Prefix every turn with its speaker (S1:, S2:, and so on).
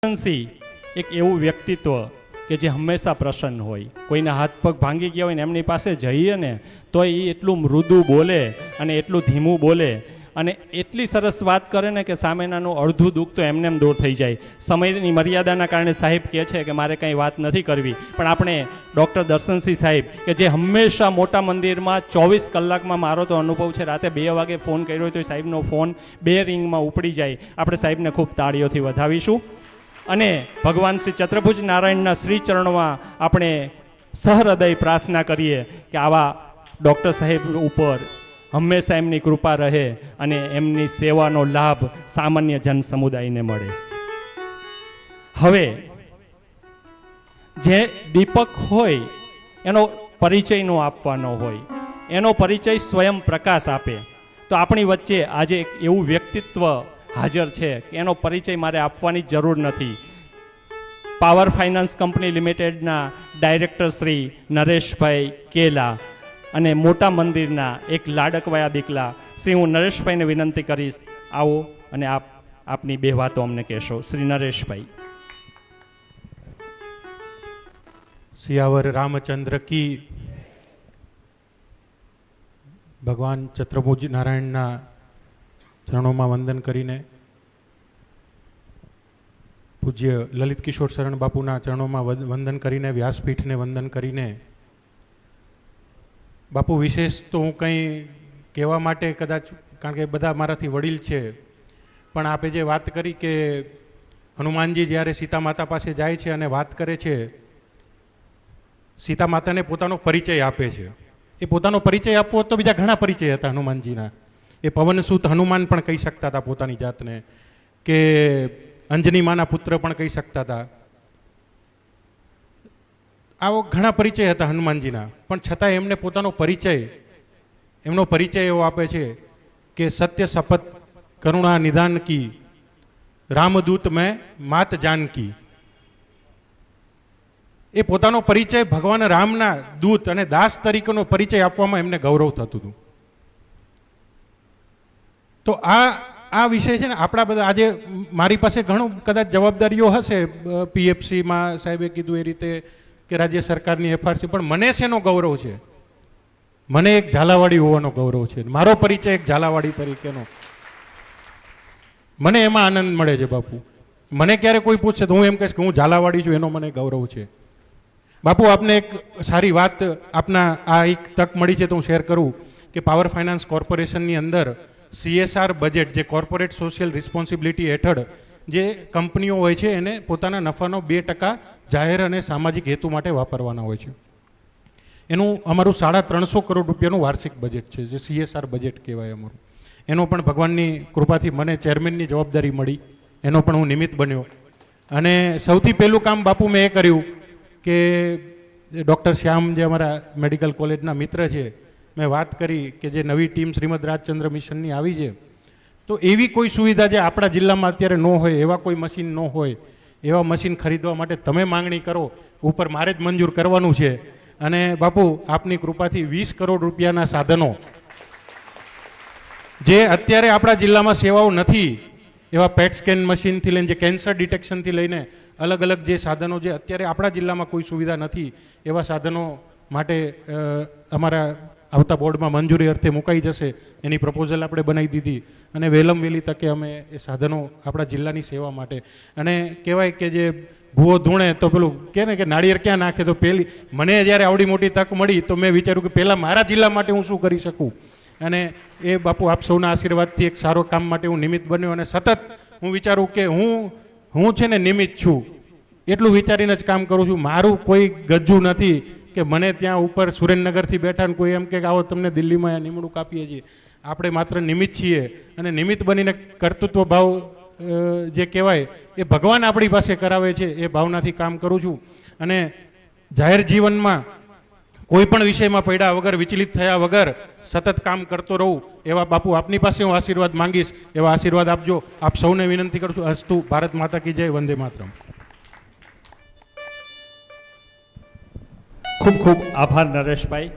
S1: એક એવું વ્યક્તિત્વ કે જે હંમેશા પ્રસન્ન હોય. કોઈના હાથ પગ ભાંગી ગયા હોય ને એમની પાસે જઈએ ને, તો એ એટલું મૃદુ બોલે અને એટલું ધીમું બોલે અને એટલી સરસ વાત કરે ને કે સામેનાનું અડધું દુઃખ તો એમને એમ દૂર થઈ જાય. સમયની મર્યાદાના કારણે સાહેબ કહે છે કે મારે કંઈ વાત નથી કરવી. પણ આપણે ડૉક્ટર દર્શનસિંહ સાહેબ કે જે હંમેશા મોટા મંદિરમાં ચોવીસ કલાકમાં મારો તો અનુભવ છે, રાતે બે વાગે ફોન કર્યો હોય તો સાહેબનો ફોન બે રિંગમાં ઉપડી જાય. આપણે સાહેબને ખૂબ તાળીઓથી વધાવીશું. અને ભગવાન શ્રી ચત્રભુજ નારાયણના શ્રી ચરણમાં આપણે સહૃદય પ્રાર્થના કરીએ કે આવા ડૉક્ટર સાહેબ ઉપર હંમેશા એમની કૃપા રહે અને એમની સેવાનો લાભ સામાન્ય જન સમુદાયને મળે. હવે, જે દીપક હોય, એનો પરિચય નો આપવાનો હોય, એનો પરિચય સ્વયં પ્રકાશ આપે. તો આપણી વચ્ચે આજે એક એવું વ્યક્તિત્વ હાજર છે. એનો પરિચય મારે આપવાની જરૂર નથી. પાવર ફાઇનાન્સ કંપની લિમિટેડના ડાયરેક્ટર શ્રી નરેશભાઈ કેલા અને મોટા મંદિરના એક લાડકવાયા દીકલા. શ્રી, હું નરેશભાઈને વિનંતી કરીશ, આવો અને આપ, આપની બે વાતો અમને કહેશો. શ્રી નરેશભાઈ.
S2: સિયાવર રામચંદ્ર કી ભગવાન ચત્રભુજ નારાયણના ચરણોમાં વંદન કરીને પૂજ્ય લલિત કિશોર શરણ બાપુના ચરણોમાં વંદન કરીને, વ્યાસપીઠને વંદન કરીને, બાપુ વિશેષ તો હું કંઈ કહેવા માટે કદાચ, કારણ કે બધા મારાથી વડીલ છે, પણ આપે જે વાત કરી કે હનુમાનજી જ્યારે સીતા માતા પાસે જાય છે અને વાત કરે છે, સીતા માતાને પોતાનો પરિચય આપે છે. એ પોતાનો પરિચય આપવો તો બીજા ઘણા પરિચય હતા હનુમાનજીના. એ પવનસૂત હનુમાન પણ કહી શકતા હતા પોતાની જાતને, કે અંજની માના પુત્ર પણ કહી શકતા હતા. આવો ઘણા પરિચય હતા હનુમાનજીના, પણ છતાં એમને પોતાનો પરિચય, એમનો પરિચય એવો આપે છે કે સત્ય શપથ કરુણા નિદાન કી, રામદૂત મેં માત જાનકી એ પોતાનો પરિચય ભગવાન રામના દૂત અને દાસ તરીકેનો પરિચય આપવામાં એમને ગૌરવ થતું હતું. તો આ આ વિષય છે ને આપણા બધા, આજે મારી પાસે ઘણું કદાચ જવાબદારીઓ હશે પીએફસીમાં સાહેબે કીધું એ રીતે કે રાજ્ય સરકારની એફઆરસી, પણ મને શેનો ગૌરવ છે? મને એક ઝાલાવાડી હોવાનો ગૌરવ છે. મારો પરિચય એક ઝાલાવાડી તરીકેનો. મને એમાં આનંદ મળે છે, બાપુ. મને ક્યારે કોઈ પૂછશે તો હું એમ કહીશ કે હું ઝાલાવાડી છું, એનો મને ગૌરવ છે. બાપુ, આપને એક સારી વાત આપના આ એક તક મળી છે તો હું શેર કરું કે પાવર ફાઇનાન્સ કોર્પોરેશનની અંદર સીએસઆર બજેટ જે કોર્પોરેટ સોશિયલ રિસ્પોન્સિબિલિટી હેઠળ જે કંપનીઓ હોય છે, એને પોતાના નફાનો બે ટકા જાહેર અને સામાજિક હેતુ માટે વાપરવાના હોય છે. એનું અમારું સાડા ત્રણસો કરોડ રૂપિયાનું વાર્ષિક બજેટ છે, જે સીએસઆર બજેટ કહેવાય અમારું. એનો પણ ભગવાનની કૃપાથી મને ચેરમેનની જવાબદારી મળી, એનો પણ હું નિમિત્ત બન્યો. અને સૌથી પહેલું કામ બાપુ મેં એ કર્યું કે ડૉક્ટર શ્યામ જે અમારા મેડિકલ કોલેજના મિત્ર છે મેં વાત કરી કે જે નવી ટીમ શ્રીમદ રાજચંદ્ર મિશનની આવી છે, તો એવી કોઈ સુવિધા જે આપણા જિલ્લામાં અત્યારે ન હોય, એવા કોઈ મશીન ન હોય, એવા મશીન ખરીદવા માટે તમે માંગણી કરો, ઉપર મારે જ મંજૂર કરવાનું છે. અને બાપુ, આપની કૃપાથી વીસ કરોડ રૂપિયાના સાધનો, જે અત્યારે આપણા જિલ્લામાં સેવાઓ નથી, એવા પેટ સ્કેન મશીનથી લઈને જે કેન્સર ડિટેક્શનથી લઈને અલગ અલગ જે સાધનો જે અત્યારે આપણા જિલ્લામાં કોઈ સુવિધા નથી, એવા સાધનો માટે અમારા આવતા બોર્ડમાં મંજૂરી અર્થે મુકાઈ જશે, એની પ્રપોઝલ આપણે બનાવી દીધી. અને વહેલમ વહેલી તકે અમે એ સાધનો આપણા જિલ્લાની સેવા માટે. અને કહેવાય કે જે ભૂવો ધૂણે, તો પેલું કે ને કે નાળિયેર ક્યાં નાખે, તો પહેલી મને જ્યારે આવડી મોટી તક મળી, તો મેં વિચાર્યું કે પહેલાં મારા જિલ્લા માટે હું શું કરી શકું? અને એ બાપુ આપ સૌના આશીર્વાદથી એક સારો કામ માટે હું નિમિત્ત બન્યો અને સતત હું વિચારું કે હું હું છે ને નિમિત્ત છું. એટલું વિચારીને જ કામ કરું છું. મારું કોઈ ગજ્જુ નથી. કે મને ત્યાં ઉપર સુરેન્દ્રનગરથી બેઠા ને કોઈ એમ કે આવો તમને દિલ્હીમાં નિમણૂક આપીએ છીએ. આપણે માત્ર નિમિત્ત છીએ અને નિમિત્ત બનીને કર્તૃત્વ ભાવ જે કહેવાય એ ભગવાન આપણી પાસે કરાવે છે એ ભાવનાથી કામ કરું છું. અને જાહેર જીવનમાં કોઈ પણ વિષયમાં પડ્યા વગર, વિચલિત થયા વગર સતત કામ કરતો રહું, એવા બાપુ આપની પાસે હું આશીર્વાદ માંગીશ, એવા આશીર્વાદ આપજો. આપ સૌને વિનંતી કરું છું, અસ્તુ, ભારત માતા કી જય, વંદે માતરમ.
S1: ખૂબ ખૂબ આભાર નરેશભાઈ.